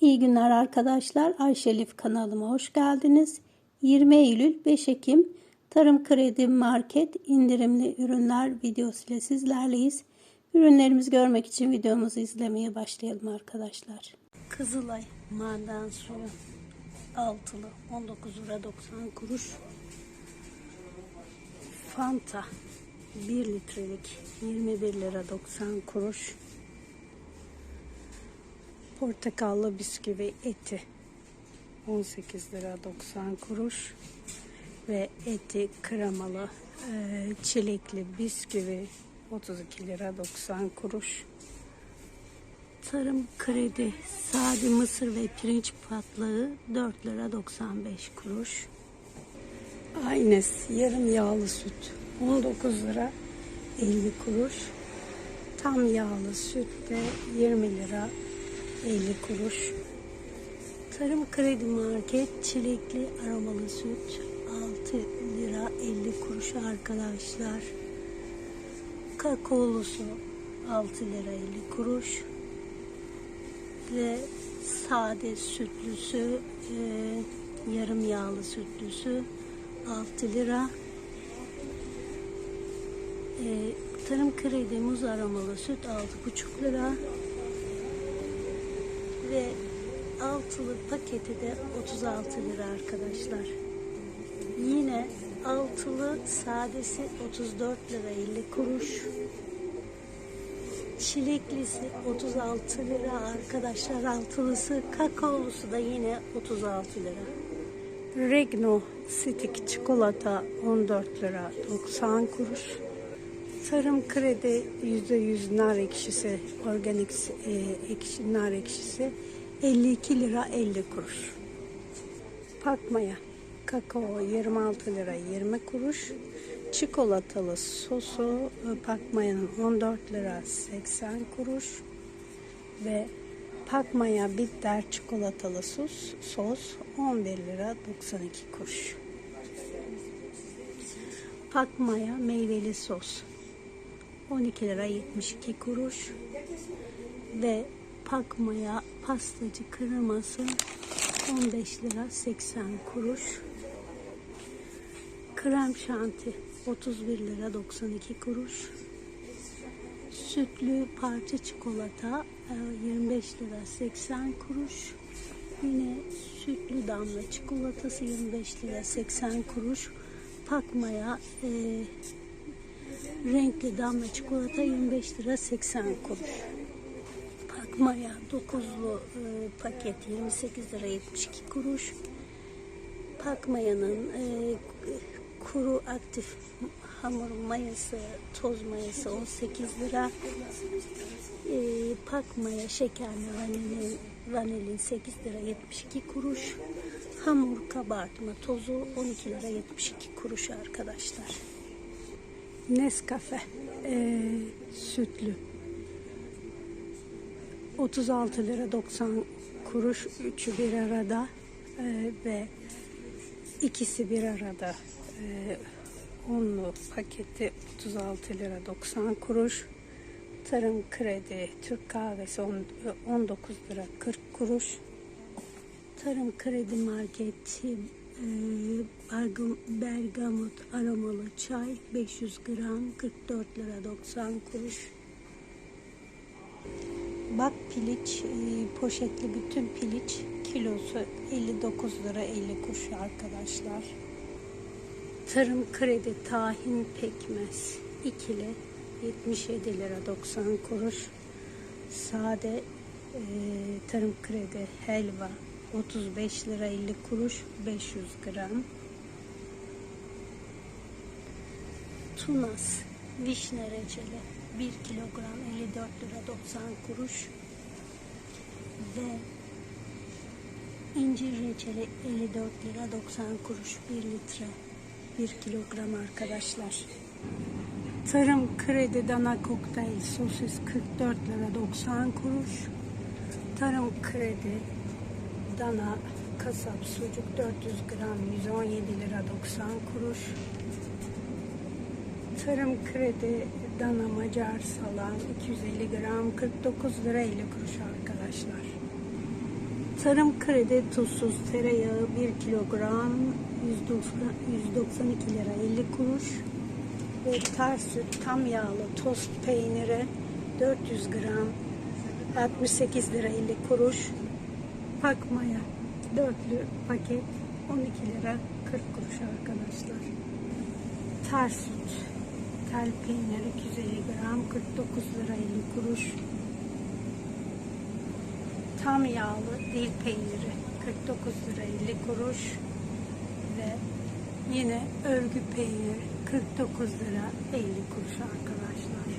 İyi günler arkadaşlar. Ayşe Elif kanalıma hoş geldiniz. 20 Eylül 5 Ekim Tarım Kredi Market indirimli ürünler videosu ile sizlerleyiz. Ürünlerimizi görmek için videomuzu izlemeye başlayalım arkadaşlar. Kızılay maden suyu altılı 19 lira 90 kuruş. Fanta 1 litrelik 21 lira 90 kuruş. Portakallı bisküvi eti 18 lira 90 kuruş ve eti kremalı e, çilekli bisküvi 32 lira 90 kuruş. Tarım kredi sade mısır ve pirinç patlağı 4 lira 95 kuruş. Aynes yarım yağlı süt 19 lira 50 kuruş. Tam yağlı süt de 20 lira 50 kuruş. Tarım Kredi Market çilekli aromalı süt 6 lira 50 kuruş arkadaşlar. Kakaolusu 6 lira 50 kuruş. Ve sade sütlüsü e, yarım yağlı sütlüsü 6 lira. E, Tarım Kredi muz aromalı süt 6,5 lira ve altılı paketi de 36 lira arkadaşlar. Yine altılı sadesi 34 lira 50 kuruş. Çileklisi 36 lira arkadaşlar altılısı. Kakaolusu da yine 36 lira. Regno Stick çikolata 14 lira 90 kuruş. Tarım kredi %100 nar ekşisi, organik e, ekşi, nar ekşisi 52 lira 50 kuruş. Pakmaya kakao 26 lira 20 kuruş. Çikolatalı sosu e, Pakmaya'nın 14 lira 80 kuruş. Ve Pakmaya bitter çikolatalı sos, sos 11 lira 92 kuruş. Pakmaya meyveli sos 12 lira 72 kuruş. Ve pakmaya pastacı kreması 15 lira 80 kuruş. Krem şanti 31 lira 92 kuruş. Sütlü parça çikolata 25 lira 80 kuruş. Yine sütlü damla çikolatası 25 lira 80 kuruş. Pakmaya e, Renkli damla çikolata 25 lira 80 kuruş. Pakmaya 9'lu e, paket 28 lira 72 kuruş. Pakmaya'nın e, kuru aktif hamur mayası, toz mayası 18 lira. E, pakmaya şekerli vanilin, vanilin 8 lira 72 kuruş. Hamur kabartma tozu 12 lira 72 kuruş arkadaşlar. Nescafe e, sütlü. 36 lira 90 kuruş üçü bir arada e, ve ikisi bir arada e, onlu paketi 36 lira 90 kuruş. Tarım kredi Türk kahvesi 19 lira 40 kuruş. Tarım kredi marketi bergamot aromalı çay 500 gram 44 lira 90 kuruş. Bak piliç e, poşetli bütün piliç kilosu 59 lira 50 kuruş arkadaşlar. Tarım kredi tahin pekmez ikili 77 lira 90 kuruş. Sade e, tarım kredi helva 35 lira 50 kuruş 500 gram. Tunas vişne reçeli 1 kilogram 54 lira 90 kuruş ve incir reçeli 54 lira 90 kuruş 1 litre 1 kilogram arkadaşlar. Tarım kredi dana kokteyl sosis 44 lira 90 kuruş. Tarım kredi Dana kasap sucuk 400 gram 117 lira 90 kuruş. Tarım kredi dana macar salam 250 gram 49 lira 50 kuruş arkadaşlar. Tarım kredi tuzsuz tereyağı 1 kilogram 190 192 lira 50 kuruş. Ve ters süt tam yağlı tost peyniri 400 gram 68 lira 50 kuruş. Pakmaya dörtlü paket 12 lira 40 kuruş arkadaşlar. Ters süt tel peynir 250 gram 49 lira 50 kuruş. Tam yağlı dil peyniri 49 lira 50 kuruş ve yine örgü peynir 49 lira 50 kuruş arkadaşlar.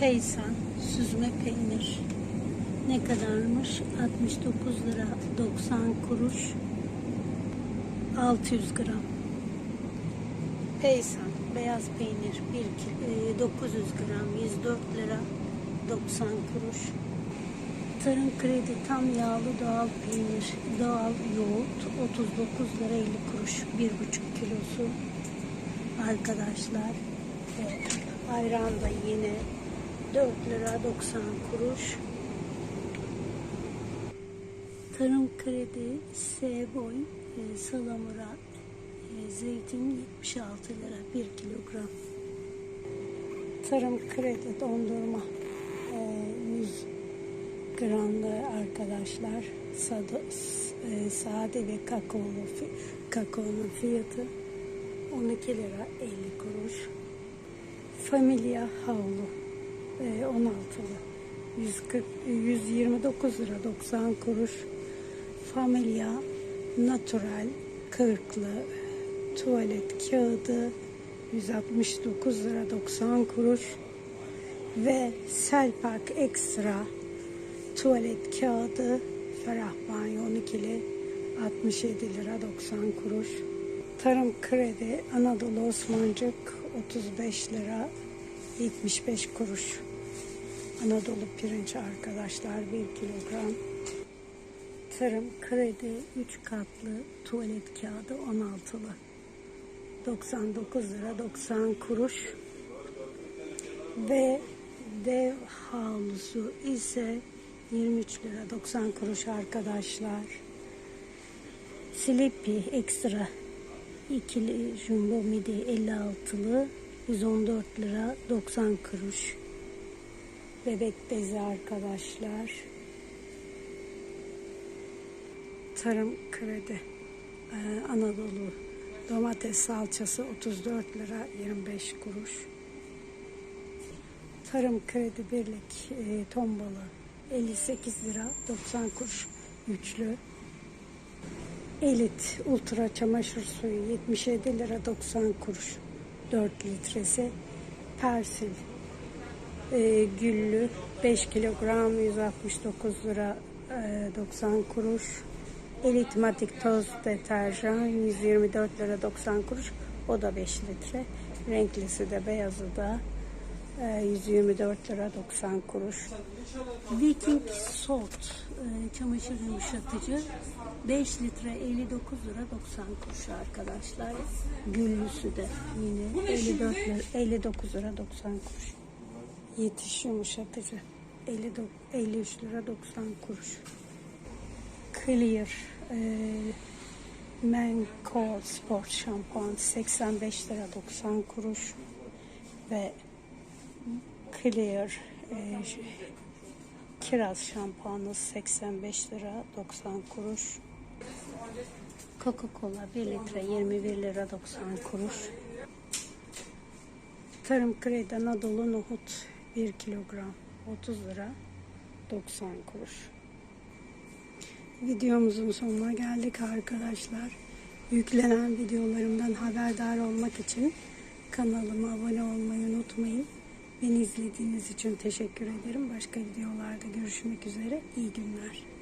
Peysan süzme peynir ne kadarmış? 69 lira 90 kuruş 600 gram. Peysan beyaz peynir 1 kilo, e, 900 gram 104 lira 90 kuruş. Tarım kredi tam yağlı doğal peynir, doğal yoğurt 39 lira 50 kuruş, 1,5 kilosu arkadaşlar. Ve ayran da yine 4 lira 90 kuruş. Tarım kredi Seboy e, salamura e, zeytin 76 lira 1 kilogram. Tarım kredi dondurma e, 100 gramlı arkadaşlar sade, e, sade ve kakaolu kakaonun fiyatı 12 lira 50 kuruş. Familia havlu e, 16'lı 140 129 lira 90 kuruş. Familia natural kırklı tuvalet kağıdı 169 lira 90 kuruş ve Selpak Extra tuvalet kağıdı ferah banyo 12'li 67 lira 90 kuruş. Tarım kredi Anadolu Osmancık 35 lira 75 kuruş. Anadolu pirinç arkadaşlar 1 kilogram. Tarım kredi 3 katlı tuvalet kağıdı 16'lı. 99 lira 90 kuruş. Ve dev havlusu ise 23 lira 90 kuruş arkadaşlar. Sleepy ekstra ikili jumbo midi 56'lı 114 lira 90 kuruş. Bebek bezi arkadaşlar. Tarım kredi Ee, Anadolu domates salçası 34 lira 25 kuruş. Tarım kredi birlik e, ton balı 58 lira 90 kuruş üçlü. Elit ultra çamaşır suyu 77 lira 90 kuruş 4 litresi. Persil e, güllü 5 kilogram 169 lira e, 90 kuruş. Elitmatik toz deterjan 124 lira 90 kuruş. O da 5 litre. Renklisi de beyazı da e, 124 lira 90 kuruş. Viking Salt e, çamaşır yumuşatıcı 5 litre 59 lira 90 kuruş arkadaşlar. Güllüsü de yine 54 lira 59 lira 90 kuruş. Yetiş yumuşatıcı 59 53 lira 90 kuruş. Clear e, Men Cold Sport şampuan 85 lira 90 kuruş ve Clear e, kiraz şampuanı 85 lira 90 kuruş. Coca-Cola 1 litre 21 lira 90 kuruş. Tarım Kredi Anadolu nohut 1 kilogram 30 lira 90 kuruş. Videomuzun sonuna geldik arkadaşlar. Yüklenen videolarımdan haberdar olmak için kanalıma abone olmayı unutmayın. Beni izlediğiniz için teşekkür ederim. Başka videolarda görüşmek üzere. İyi günler.